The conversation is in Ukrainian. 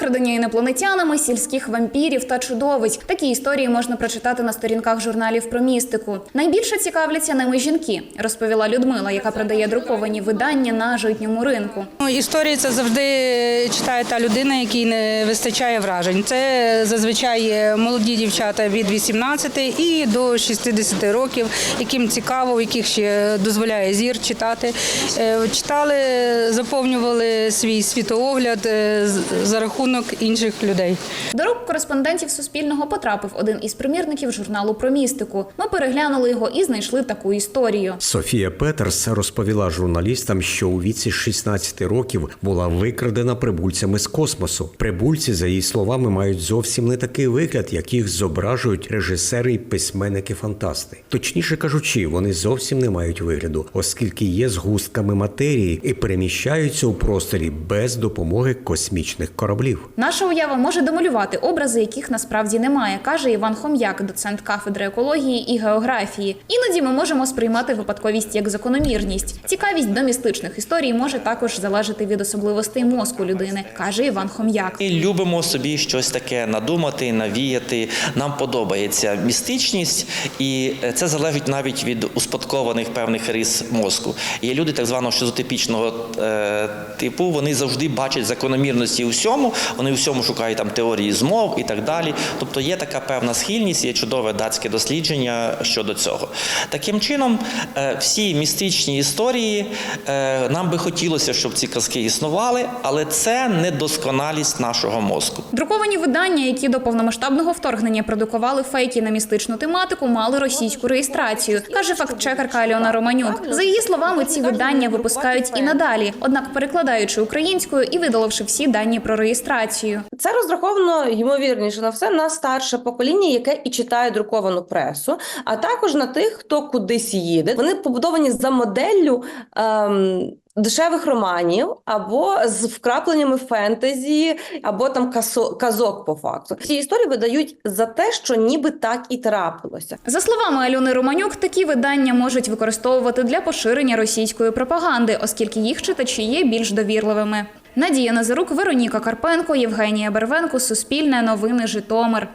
викрадення інопланетянами, сільських вампірів та чудовиць. Такі історії можна прочитати на сторінках журналів про містику. Найбільше цікавляться ними жінки, розповіла Людмила, яка продає друковані видання на житньому ринку. Ну, Історії це завжди читає та людина, якій не вистачає вражень. Це зазвичай молоді дівчата від 18 і до 60 років, яким цікаво, в яких ще дозволяє зір читати. Е, Читали, заповнювали свій світоогляд е, за рахунок інших людей. До рук кореспондентів Суспільного потрапив один із примірників журналу про містику. Ми переглянули його і знайшли таку історію. Софія Петерс розповіла журналістам, що у віці 16 років була викрадена прибульцями з космосу. Прибульці, за її словами, мають зовсім не такий вигляд, як їх зображують режисери і письменники-фантасти. Точніше кажучи, вони зовсім не мають вигляду, оскільки є згустками матерії і переміщаються у просторі без допомоги космічних кораблів. Наша уява може демалювати образи, яких насправді немає, каже Іван Хом'як, доцент кафедри екології і географії. Іноді ми можемо сприймати випадковість як закономірність. Цікавість до містичних історій може також залежати від особливостей мозку людини, каже Іван Хом'як. Ми любимо собі щось таке надумати, навіяти. Нам подобається містичність, і це залежить навіть від успадкованих певних рис мозку. Є люди так званого шизотипічного е, типу, вони завжди бачать закономірності у всьому, вони у всьому шукають там теорії змов і так далі. Тобто є така певна схильність, є чудове датське дослідження щодо цього. Таким чином, е, всі містичні історії е, нам би хотілося, щоб ці казки існували, але це недосконалість нашого мозку. Друковані видання, які до повномасштабного вторгнення продукували фейки на містичну тематику, мали російську реєстрацію, каже фактчекерка Альона Романюк. За її словами, ці видання випускають і надалі, однак перекладаючи українською і видаливши всі дані про реєстрацію. Це розраховано ймовірніше на все на старше покоління, яке і читає друковану пресу, а також на тих, хто кудись їде. Вони побудовані за моделлю. Ем, Дешевих романів або з вкрапленнями фентезі, або там касо- казок по факту. Ці історії видають за те, що ніби так і трапилося. За словами Альони Романюк, такі видання можуть використовувати для поширення російської пропаганди, оскільки їх читачі є більш довірливими. Надія Назарук, Вероніка Карпенко, Євгенія Бервенко, Суспільне новини Житомир.